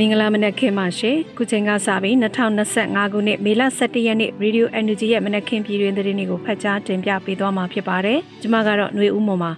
မင်္ဂလာမနက်ခင်းပါရှင်ခုချိန်ကစပြီး2025ခုနှစ်မေလ17ရက်နေ့ Radio Energy ရဲ့မနက်ခင်းပြည်တွင်သတင်းတွေကိုဖတ်ကြားတင်ပြပေးသွားမှာဖြစ်ပါတယ်ကျွန်မကတော့ຫນွေဦးမွန်ပါ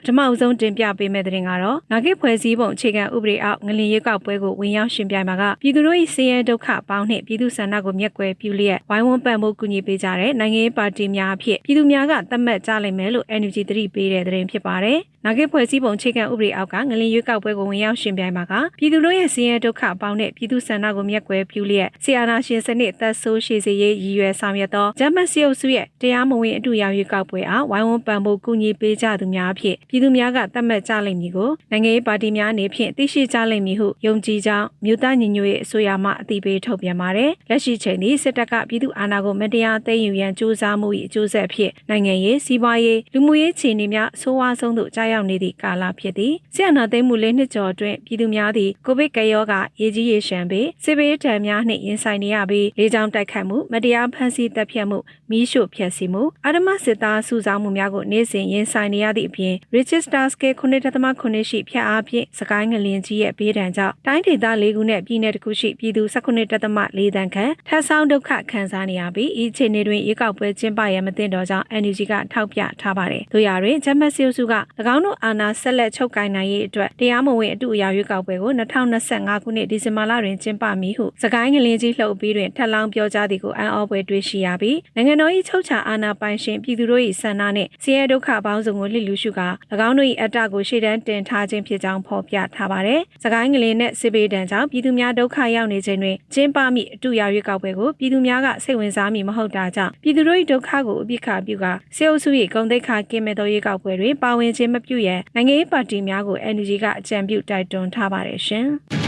ပထမအဆုံးတင်ပြပေးမယ့်သတင်းကတော့နာဂိဖွဲ့စည်းပုံအခြေခံဥပဒေအောက်ငလင်ရွက်ကောက်ပွဲကိုဝင်ရောက်ရှင်ပြိုင်မှာကပြည်သူတို့၏စည်ရဲဒုက္ခပေါင်းနှင့်ပြည်သူဆန္ဒကိုမျက်ကွယ်ပြုလျက်ဝိုင်းဝန်းပံ့ပိုးကူညီပေးကြတဲ့နိုင်ငံရေးပါတီများအဖြစ်ပြည်သူများကသတ်မှတ်ကြလိမ့်မယ်လို့ NUG သတိပေးတဲ့သတင်းဖြစ်ပါတယ်။ နာဂိဖွဲ့စည်းပုံအခြေခံဥပဒေအောက်ကငလင်ရွက်ကောက်ပွဲကိုဝင်ရောက်ရှင်ပြိုင်မှာကပြည်သူတို့ရဲ့စည်ရဲဒုက္ခပေါင်းနှင့်ပြည်သူဆန္ဒကိုမျက်ကွယ်ပြုလျက်ဆီယာနာရှင်စနစ်သက်ဆိုးရှည်စေရေးရည်ရွယ်ဆောင်ရွက်သောဂျမတ်စီအုပ်စုရဲ့တရားမဝင်အတူရောက်ရွက်ကောက်ပွဲအားဝိုင်းဝန်းပံ့ပိုးကူညီပေးကြသူများအဖြစ်ပြည်သူများကသတ်မှတ်ကြလိမ့်မည်ကိုနိုင်ငံရေးပါတီများအနေဖြင့်သိရှိကြလိမ့်မည်ဟုယုံကြည်ကြောင်းမြို့သားညီညွတ်ရေးအစိုးရမှအသိပေးထုတ်ပြန်ပါတယ်။လက်ရှိချိန်นี้စစ်တပ်ကပြည်သူအာဏာကိုမတရားသိမ်းယူရန်ကြိုးစားမှု၏အကျိုးဆက်ဖြစ်နိုင်ငံရေးစီးပွားရေးလူမှုရေးခြေအနေများအဆိုးဝါးဆုံးသို့ကြားရောက်နေသည့်ကာလဖြစ်သည်။ဆရာနာသိမ်းမှုလေးနှစ်ကျော်အတွင်းပြည်သူများသည်ကိုဗစ်ကရောဂါရေကြီးရေရှမ်းပြီးစစ်ဘေးဒဏ်များနှင့်ရင်ဆိုင်နေရပြီးလေကြောင်းတိုက်ခတ်မှုမတရားဖမ်းဆီးတပ်ဖြတ်မှုမီးရှို့ဖျက်ဆီးမှုအာဓမစစ်သားစုဆောင်းမှုများကိုနေ့စဉ်ရင်ဆိုင်နေရသည့်အပြင် Register Scale 9.9ရှိဖျက်အားဖြင့်စကိုင်းငလင်ကြီးရဲ့ဘေးဒဏ်ကြောင့်တိုင်းဒေသ၄ခုနဲ့ပြည်내တစ်ခုရှိပြည်သူ19.4တန်ခန့်ထပ်ဆောင်ဒုက္ခခံစားနေရပြီးဤအခြေအနေတွင်ရေကောက်ပွဲကျင်းပရမသိတော့ကြောင်း NUG ကထောက်ပြထားပါတယ်။တို့ရတွင်ဂျမတ်စီစုက၎င်းတို့အာဏာဆက်လက်ချုပ်ကိုင်နိုင်ရေးအတွက်တရားမဝင်အတူအရာရွေးကောက်ပွဲကို2025ခုနှစ်ဒီဇင်ဘာလတွင်ကျင်းပမည်ဟုစကိုင်းငလင်ကြီးလှုပ်ပြီးတွင်ထပ်လောင်းပြောကြားသည်ကိုအံ့ဩဖွယ်တွေ့ရှိရပြီးနိုင်ငံတော်၏ချုပ်ချာအာဏာပိုင်ရှင်ပြည်သူတို့၏ဆန္ဒနှင့်ဆင်းရဲဒုက္ခပေါင်းစုံကိုလှစ်လူရှုကာ၎င်းတို့၏အတ္တကိုရှေ့တန်းတင်ထားခြင်းဖြစ်ကြောင်းဖော်ပြထားပါတယ်။စကိုင်းငလင်နှင့်စစ်ဘေးဒဏ်ကြောင့်ပြည်သူများဒုက္ခရောက်နေခြင်းတွင်ကျင်းပမိအတူရာရွေးကောက်ပွဲကိုပြည်သူများကစိတ်ဝင်စားမိမဟုတ်တာကြောင့်ပြည်သူတို့၏ဒုက္ခကိုအပြစ်ခါပြုကာစေအုပ်စု၏ဂုဏ်သိက္ခာကင်းမဲ့သောရွေးကောက်ပွဲတွင်ပါဝင်ခြင်းမပြုရန်နိုင်ငံရေးပါတီများကို NUG ကအကြံပြုတိုက်တွန်းထားပါတယ်ရှင်။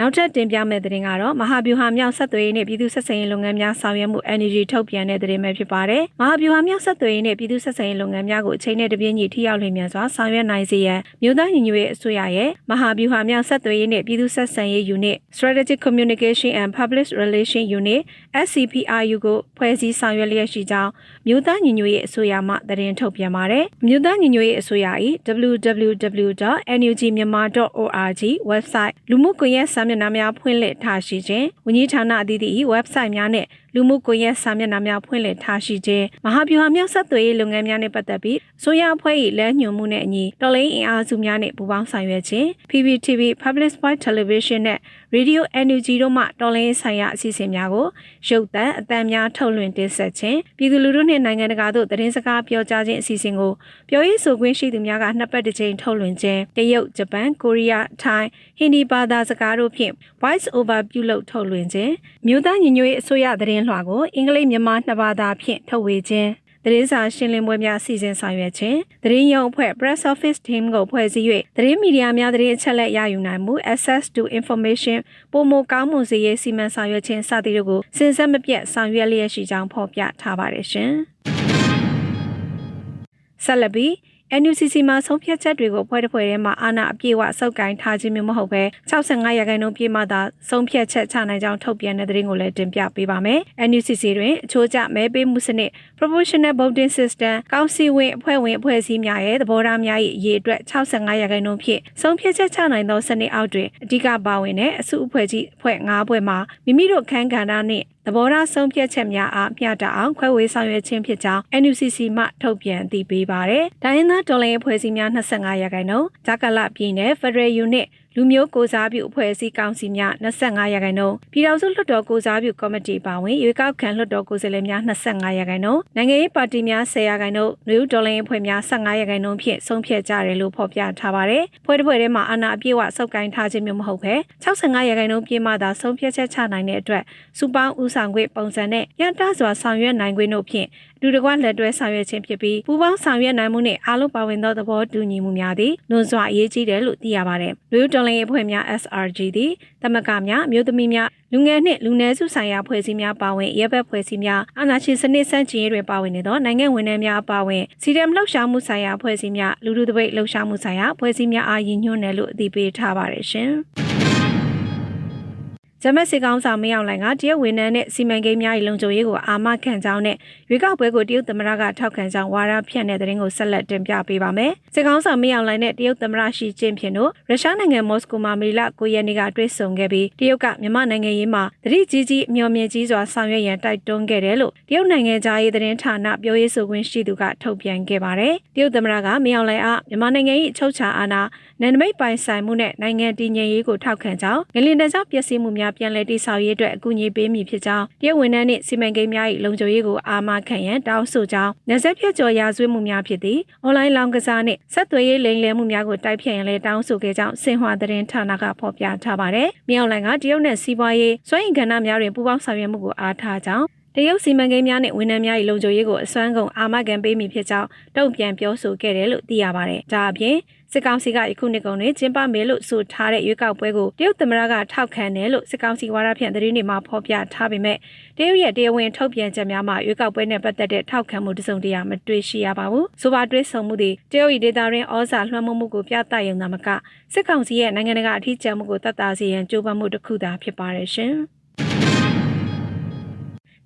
နောက်ထပ်တင်ပြမယ့်သတင်းကတော့မဟာဗျူဟာမြောက်ဆက်သွယ်ရေးနဲ့ပြည်သူ့ဆက်ဆံရေးလုပ်ငန်းများဆောင်ရွက်မှု Energy ထုတ်ပြန်တဲ့သတင်းပဲဖြစ်ပါတယ်။မဟာဗျူဟာမြောက်ဆက်သွယ်ရေးနဲ့ပြည်သူ့ဆက်ဆံရေးလုပ်ငန်းများကိုအချိန်နဲ့တပြေးညီထိရောက်လျင်မြန်စွာဆောင်ရွက်နိုင်စေရန်မြို့သားညီညွတ်ရေးအစိုးရရဲ့မဟာဗျူဟာမြောက်ဆက်သွယ်ရေးနဲ့ပြည်သူ့ဆက်ဆံရေး Unit Strategic Communication and Public Relation Unit SCPRU ကိုဖွဲ့စည်းဆောင်ရွက်လျက်ရှိကြောင်းမြို့သားညီညွတ်ရေးအစိုးရမှသတင်းထုတ်ပြန်ပါတယ်။မြို့သားညီညွတ်ရေးအစိုးရ၏ www.nugmyanmar.org website လူမှုကွန်ရက်စာမျက်နှာများဖွင့်လှစ်ထားရှိခြင်းဝန်ကြီးဌာနအသီးသီး website များနဲ့လူမှုကွန်ရက်စာမျက်နှာများဖွင့်လှစ်ထားရှိခြင်းမဟာဗျူဟာမြောက်ဆက်သွယ်ရေးလုပ်ငန်းများနဲ့ပတ်သက်ပြီးဆိုရအဖွဲ့၏လက်ညှိုးမှုနဲ့အညီတော်လိုင်းအင်အားစုများနဲ့ပူးပေါင်းဆောင်ရွက်ခြင်း PPTV Public Sport Television နဲ့ Radio NUG တို့မှတော်လိုင်းဆိုင်ရာအစီအစဉ်များကိုရုပ်သံအသံများထုတ်လွှင့်တင်ဆက်ခြင်းပြည်သူလူထုနှင့်နိုင်ငံတကာသို့သတင်းစကားပြောကြားခြင်းအစီအစဉ်ကိုပြောရေးဆိုခွင့်ရှိသူများကနှစ်ပတ်တစ်ကြိမ်ထုတ်လွှင့်ခြင်းတရုတ်ဂျပန်ကိုရီးယားထိုင်းဟင်ဒီဘာသာစကားတို့ဖြင့် voice over ပြုလုပ်ထုတ်လွှင့်ခြင်းမြို့သားညီညွတ်ရေးအစိုးရသတင်းလွှာကိုအင်္ဂလိပ်မြန်မာနှစ်ဘာသာဖြင့်ထုတ်ဝေခြင်းသတင်းစာရှင်းလင်းပွဲများစီစဉ်ဆောင်ရွက်ခြင်းသတင်းရုံအဖွဲ့ Press Office Team ကိုဖွဲ့စည်း၍သတင်းမီဒီယာများသတင်းအချက်အလက်ရယူနိုင်မှု Access to Information ပုံမကောင်းမွန်စေရေးစီမံဆောင်ရွက်ခြင်းစသည်တို့ကိုစဉ်ဆက်မပြတ်ဆောင်ရွက်လျက်ရှိကြောင်းဖော်ပြထားပါတယ်ရှင်။ဆက်လက်ပြီး NUCC မှာဆုံးဖြတ်ချက်တွေကိုဖွဲ့တစ်ဖွဲ့ထဲမှာအာဏာအပြည့်အဝစောက်ကင်ထားခြင်းမျိုးမဟုတ်ဘဲ65ရာခိုင်နှုန်းပြည့်မှသာဆုံးဖြတ်ချက်ချနိုင်ကြောင်းထုတ်ပြန်တဲ့သတင်းကိုလည်းတင်ပြပေးပါမယ်။ NUCC တွင်အချိုးကျမဲပေးမှုစနစ် Proportional Voting System ကောင်းစီဝင်အဖွဲ့ဝင်အဖွဲ့အစည်းများရဲ့သဘောထားများ၏အရေးအတွက်65ရာခိုင်နှုန်းဖြင့်ဆုံးဖြတ်ချက်ချနိုင်သောစနစ်အောက်တွင်အဓိကပါဝင်တဲ့အစုအဖွဲ့ကြီးအဖွဲ့၅ဖွဲ့မှာမိမိတို့ခန်းကဏ္ဍနှင့် သဘောထားဆုံးဖြတ်ချက်များအားမျှတအောင်ခွဲဝေဆောင်ရွက်ခြင်းဖြစ်ကြောင်း NUCC မှထုတ်ပြန်တည်ပေးပါတယ်။ဒိုင်းသားတော်လိုင်းအဖွဲ့အစည်းများ25ရာခိုင်နှုန်း၊ဂျာကလပြည်နယ် Federal Unit လူမျိုးကိုစားပြုအဖွဲ့အစည်းကောင်စီများ25ရာခိုင်နှုန်းပြည်ထောင်စုလွှတ်တော်ကိုစားပြုကော်မတီပါဝင်ရွေးကောက်ခံလွှတ်တော်ကိုယ်စားလှယ်များ25ရာခိုင်နှုန်းနိုင်ငံရေးပါတီများ10ရာခိုင်နှုန်းနှွေဦးဒေါ်လာအဖွဲ့များ15ရာခိုင်နှုန်းဖြင့်ဆုံးဖြတ်ကြတယ်လို့ဖော်ပြထားပါတယ်။ဖွဲ့တစ်ဖွဲ့ထဲမှာအာဏာအပြည့်အဝစုပ်ကိုင်ထားခြင်းမျိုးမဟုတ်ဘဲ65ရာခိုင်နှုန်းပြည့်မှသာဆုံးဖြတ်ချက်ချနိုင်တဲ့အတွက်စူပေါင်းဦးဆောင်ခွင့်ပုံစံနဲ့ရန်တစွာဆောင်ရွက်နိုင်ခွင့်တို့ဖြင့် လူတကွလက်တွဲဆောင်ရွက်ခြင်းဖြစ်ပြီးပူးပေါင်းဆောင်ရွက်နိုင်မှုနဲ့အားလုံးပါဝင်သောသဘောတူညီမှုများသည်လွန်စွာအရေးကြီးတယ်လို့သိရပါတယ်။လူတော်လိုင်းအဖွဲ့များ SRG သည်သမဂများမြို့သမီးများလူငယ်နှင့်လူနည်းစုဆိုင်ရာဖွဲ့စည်းများပါဝင်ရဲဘက်ဖွဲ့စည်းများအာဏာရှင်စနစ်ဆန့်ကျင်ရေးတွင်ပါဝင်နေသောနိုင်ငံဝန်ထမ်းများပါဝင်စီဒမ်လှုပ်ရှားမှုဆိုင်ရာဖွဲ့စည်းများလူလူတပိတ်လှုပ်ရှားမှုဆိုင်ရာဖွဲ့စည်းများအားရည်ညွှန်းတယ်လို့အသိပေးထားပါတယ်ရှင်။ ဂျမတ်စစ်ကောင်ဆောင်မင်းအောင်လိုင်ကတရုတ်ဝန်ထမ်းနဲ့စီမံကိန်းများ၏လုံခြုံရေးကိုအာမခံကြောင်းနဲ့ရွေးကောက်ပွဲကိုတရုတ်သမ္မတကထောက်ခံကြောင်းဝါဒဖြန့်တဲ့သတင်းကိုဆက်လက်တင်ပြပေးပါမယ်။စစ်ကောင်ဆောင်မင်းအောင်လိုင်နဲ့တရုတ်သမ္မတရှီကျင်းဖျင်တို့ရုရှားနိုင်ငံမော်စကိုမှာမေလ9ရက်နေ့ကတွေ့ဆုံခဲ့ပြီးတရုတ်ကမြန်မာနိုင်ငံရေးမှာတတိကြီးကြီးအမျှော်မြင်ကြီးစွာဆောင်ရွက်ရန်တိုက်တွန်းခဲ့တယ်လို့တရုတ်နိုင်ငံသားရေးသတင်းဌာနပြောရေးဆိုခွင့်ရှိသူကထုတ်ပြန်ခဲ့ပါတယ်။တရုတ်သမ္မတကမင်းအောင်လိုင်အားမြန်မာနိုင်ငံ၏အချုပ်ချာအာဏာနယ်နိမိတ်ပိုင်ဆိုင်မှုနဲ့နိုင်ငံတည်ငြိမ်ရေးကိုထောက်ခံကြောင်းငလင်တန်းကြောင့်ပျက်စီးမှုများပြန်လည်တည်ဆောက်ရေးအတွက်အကူအညီပေးမည်ဖြစ်ကြောင်းတရုတ်ဝန်ထမ်းနှင့်စီမံကိန်းများ၏လုံခြုံရေးကိုအာမခံရန်တောင်းဆိုကြောင်းနယ်စပ်ဖြတ်ကျော်ရာဇဝတ်မှုများဖြစ်သည့်အွန်လိုင်းလောင်းကစားနှင့်ဆက်သွယ်ရေးလိမ်လည်မှုများကိုတိုက်ဖျက်ရန်လည်းတောင်းဆိုခဲ့ကြောင်းစင်ဟွာသတင်းဌာနကဖော်ပြထားပါတယ်။မြောက်လိုင်ကတရုတ်နဲ့စီးပွားရေးစွမ်းအင်ကဏ္ဍများတွင်ပူးပေါင်းဆောင်ရွက်မှုကိုအားထားကြောင်းတရုတ်စီမံကိန်းများနဲ့ဝန်ထမ်းများ၏လုံခြုံရေးကိုအစွမ်းကုန်အာမခံပေးမိဖြစ်ကြောင်းတုံ့ပြန်ပြောဆိုခဲ့တယ်လို့သိရပါတယ်။ဒါအပြင် စစ်ကောင်စီကယခုနှစ်ကုန်တွင်ကျင်းပမယ်လို့ဆိုထားတဲ့ရွေးကောက်ပွဲကိုတရုတ်သမ္မတကထောက်ခံတယ်လို့စစ်ကောင်စီဝါဒဖြန့်သတင်းတွေမှာဖော်ပြထားပေမဲ့တရုတ်ရဲ့တရားဝင်ထုတ်ပြန်ချက်များမှာရွေးကောက်ပွဲနဲ့ပတ်သက်တဲ့ထောက်ခံမှုတစုံတရာမတွေ့ရှိရပါဘူး။ဆိုပါတွဲဆုံမှုတွေတရုတ်၏ဒေတာရင်းဩဇာလွှမ်းမိုးမှုကိုပြသရုံသာမကစစ်ကောင်စီရဲ့နိုင်ငံတကာအထီးကျန်မှုကိုတတ်တာစေရန်ကြိုးပမ်းမှုတစ်ခုသာဖြစ်ပါတယ်ရှင်။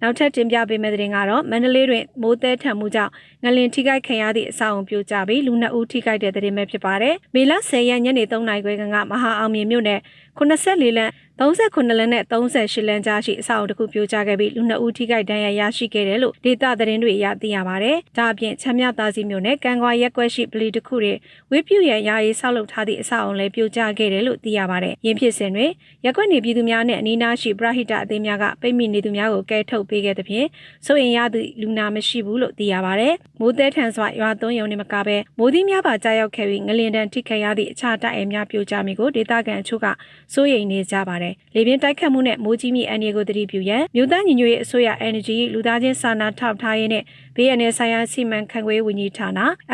နောက်ထပ်တင်ပြပေးမယ့်သတင်းကတော့မန္တလေးတွင်မိုးသည်ထံမှုကြောင့်ငလင်ထိခိုက်ခံရသည့်အဆောက်အုံပြိုကျပြီးလူနှစ်ဦးထိခိုက်တဲ့သတင်းပဲဖြစ်ပါတယ်။မေလ10ရက်ညနေ3နာရီခွဲကမဟာအောင်မြင်မြို့နယ်84လမ်း39လမ်းနဲ့38လမ်းကြားရှိအဆောက်အုံတစ်ခုပြိုကျခဲ့ပြီးလူနှစ်ဦးထိခိုက်ဒဏ်ရာရရှိခဲ့တယ်လို့ဒေတာသတင်းတွေအရသိရပါတယ်။ဒါအပြင်ချမ်းမြသားစီမြို့နယ်ကံကွာရက်ကွက်ရှိပလီတစ်ခုတွင်ဝေးပြူရဲ့ယာယီဆောက်လုပ်ထားသည့်အဆောက်အုံလည်းပြိုကျခဲ့တယ်လို့သိရပါတယ်။ယင်းဖြစ်စဉ်တွင်ရက်ကွက်နေပြည်သူများနဲ့အနီးနားရှိပရဟိတအသင်းများကပိတ်မိနေသူများကိုကဲထုတ်ပေးခဲ့သဖြင့်စိုးရင်ရသူလူနာမရှိဘူးလို့သိရပါတယ်။မိုးသည်ထန်စွာရွာသွန်းရုံနဲ့မကဘဲမိုးသီးများပါကြားရောက်ခဲ့ပြီးငလင်တန်ထိခိုက်ရသည့်အခြားတိုက်အများပြိုကျမိကိုဒေတာကန်အချို့က စိုးရိမ်နေကြပါတယ်။လေပြင်းတိုက်ခတ်မှုနဲ့မိုးကြီးမိအန်ဒီကိုတတိပြုရန်မြို့သားညီညွတ်ရေးအစိုးရ Energy လူသားချင်းစာနာထောက်ထားရေးနဲ့ BNN ဆိုင်ရာစီမံခန့်ခွဲဝန်ကြီးဌာန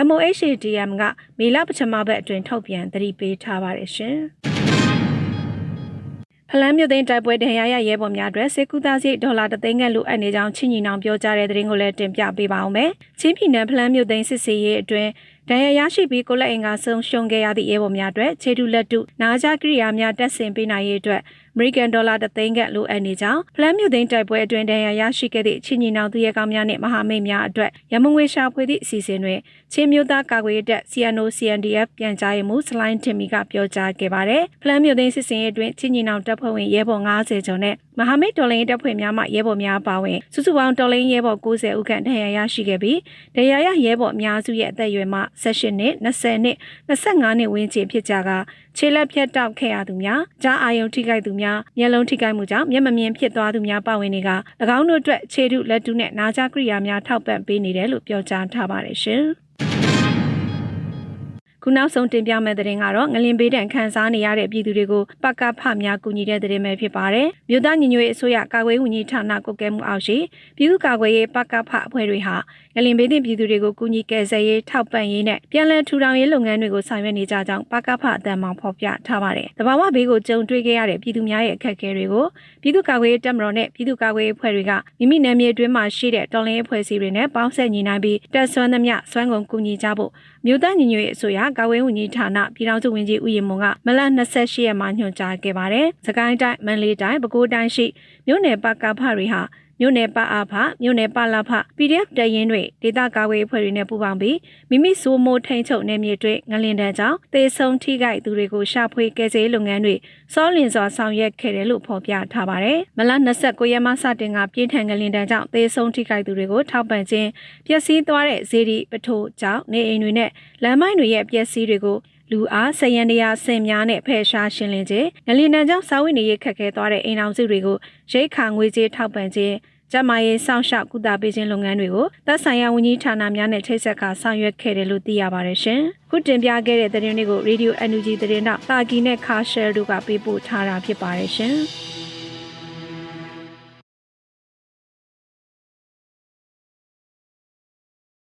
MOHDM ကမေလပထမဘက်အတွင်းထုတ်ပြန်တတိပေးထားပါတယ်ရှင်။ဖလန်းမြို့သိမ်းတိုက်ပွဲဒဏ်ရာရရဲဘော်များအတွက်စေကူသားစိဒေါ်လာ3သိန်းခန့်လိုအပ်နေကြောင်းချင်းညီနောင်ပြောကြားတဲ့သတင်းကိုလည်းတင်ပြပေးပါအောင်မယ်။ချင်းပြည်နယ်ဖလန်းမြို့သိမ်းစစ်စေးရေးအတွင်း ဒဏ်ရာရရှိပြီးကိုလက်အင်ကဆုံးရှုံးခဲ့ရသည့်ရဲဘော်များအတွက်ခြေထုလက်တုနာကြကိရိယာများတက်ဆင်ပေးနိုင်ရေးအတွက်အမေရိကန်ဒေါ်လာ3သိန်းခန့်လိုအပ်နေကြောင်းဖလန်းမြို့သိမ်းတိုက်ပွဲအတွင်းဒဏ်ရာရရှိခဲ့သည့်ချင်းညီနောင်သူရဲကောင်းများနှင့်မဟာမိတ်များအတွက်ရမငွေရှာဖွေသည့်အစီအစဉ်တွင်ချင်းမျိုးသားကာကွယ်ရေးတပ် CNO CNDF ပြန်ကြားရေးမှူးစလိုင်းတင်မီကပြောကြားခဲ့ပါတယ်။ဖလန်းမြို့သိမ်းစစ်စင်ရေးအတွင်းချင်းညီနောင်တပ်ဖွဲ့ဝင်ရဲဘော်90ကျော်နဲ့ မဟာမိတ်တော်လိုင်းတပ်ဖွဲ့များမှရဲဘော်များပါဝင်စုစုပေါင်းတော်လိုင်းရဲဘော်90ဦးခန့်ဒဏ်ရာရရှိခဲ့ပြီးဒဏ်ရာရရဲဘော်အများစုရဲ့အသက်အရွယ်မှ18နှစ်20နှစ်25နှစ်ဝန်းကျင်ဖြစ်ကြကခြေလက်ဖြတ်တောက်ခဲ့ရသူများကြားအာယုံထိခိုက်သူများမျက်လုံးထိခိုက်မှုကြောင့်မျက်မမြင်ဖြစ်သွားသူများပါဝင်တွေက၎င်းတို့အတွက်ခြေထုလက်တုနဲ့နာကြကိရိယာများထောက်ပံ့ပေးနေတယ်လို့ပြောကြားထားပါတယ်ရှင်။ ခုနောက်ဆုံးတင်ပြမယ့်သတင်းကတော့ငလင်ဘေးဒဏ်ခံစားနေရတဲ့ပြည်သူတွေကိုပကဖများကူညီတဲ့သတင်းပဲဖြစ်ပါတယ်။မြို့သားညီညွတ်ရေးအစိုးရကာကွယ်ဝန်ကြီးဌာနကုတ်ကဲမှုအောက်ရှိပြည်သူ့ကာကွယ်ရေးပကဖအဖွဲ့တွေဟာ ငလင်ဘေးသင့်ပြည်သူတွေကိုကူညီကယ်ဆယ်ရေးထောက်ပံ့ရေးနဲ့ပြန်လည်ထူထောင်ရေးလုပ်ငန်းတွေကိုဆောင်ရွက်နေကြကြောင်းပကဖအတန်မောင်ဖော်ပြထားပါတယ်။တဘာဝဘေးကိုကြုံတွေ့ခဲ့ရတဲ့ပြည်သူများရဲ့အခက်အခဲတွေကိုပြည်သူ့ကာကွယ်ရေးတပ်မတော်နဲ့ပြည်သူ့ကာကွယ်ရေးအဖွဲ့တွေကမိမိနယ်မြေအတွင်းမှာရှိတဲ့တော်လှန်ရေးအဖွဲ့အစည်းတွေနဲ့ပေါင်းဆက်ညီနိုင်ပြီးတပ်ဆွမ်းသမျှစွမ်းကုန်ကူညီကြဖို့မြို့သားညီညွတ်ရေးအစိုးရကာကွယ်ဝန်ကြီးဌာနပြည်ထောင်စုဝန်ကြီးဦးရင်မွန်ကမလ28ရက်မှာညွှန်ကြားခဲ့ပါတယ်။စကိုင်းတိုင်းမန္တလေးတိုင်းပဲခူးတိုင်းရှိမြို့နယ်ပကဖတွေဟာ မြို့နယ်ပအားဖမြို့နယ်ပလာဖ PDF တရင်တွေဒေသကာကွယ်အဖွဲ့တွေနဲ့ပူးပေါင်းပြီးမိမိစိုးမိုးထိန်ချုပ်နယ်မြေတွေငလင်တန်းကြောင့်သေဆုံးထိခိုက်သူတွေကိုရှာဖွေကယ်ဆယ်လုပ်ငန်းတွေစောလင်စွာဆောင်ရွက်ခဲ့တယ်လို့ဖော်ပြထားပါတယ်။မလ29ရက်မှစတင်ကပြင်းထန်ငလင်တန်းကြောင့်သေဆုံးထိခိုက်သူတွေကိုထောက်ပံ့ခြင်းပျက်စီးသွားတဲ့ဇေဒီပထိုးကြောင့်နေအိမ်တွေနဲ့လမ်းမိုင်းတွေရဲ့ပျက်စီးတွေကို လူအားဆယံတရားဆင်များနဲ့ဖယ်ရှားရှင်းလင်းခြင်းငလီနံကြောင့်စာဝိနေရေးခက်ခဲသွားတဲ့အိမ်အောင်စုတွေကိုရိတ်ခါငွေကြေးထောက်ပံ့ခြင်းကျမရေးစောင့်ရှောက်ကုသပေးခြင်းလုပ်ငန်းတွေကိုသက်ဆိုင်ရာဝန်ကြီးဌာနများနဲ့ချိတ်ဆက်ကဆောင်ရွက်ခဲ့တယ်လို့သိရပါတယ်ရှင်။ခုတင်ပြခဲ့တဲ့သတင်းတွေကို Radio NUG သတင်းတော့တာကီနဲ့ Car Share တို့ကပေးပို့ထားတာဖြစ်ပါတယ်ရှင်။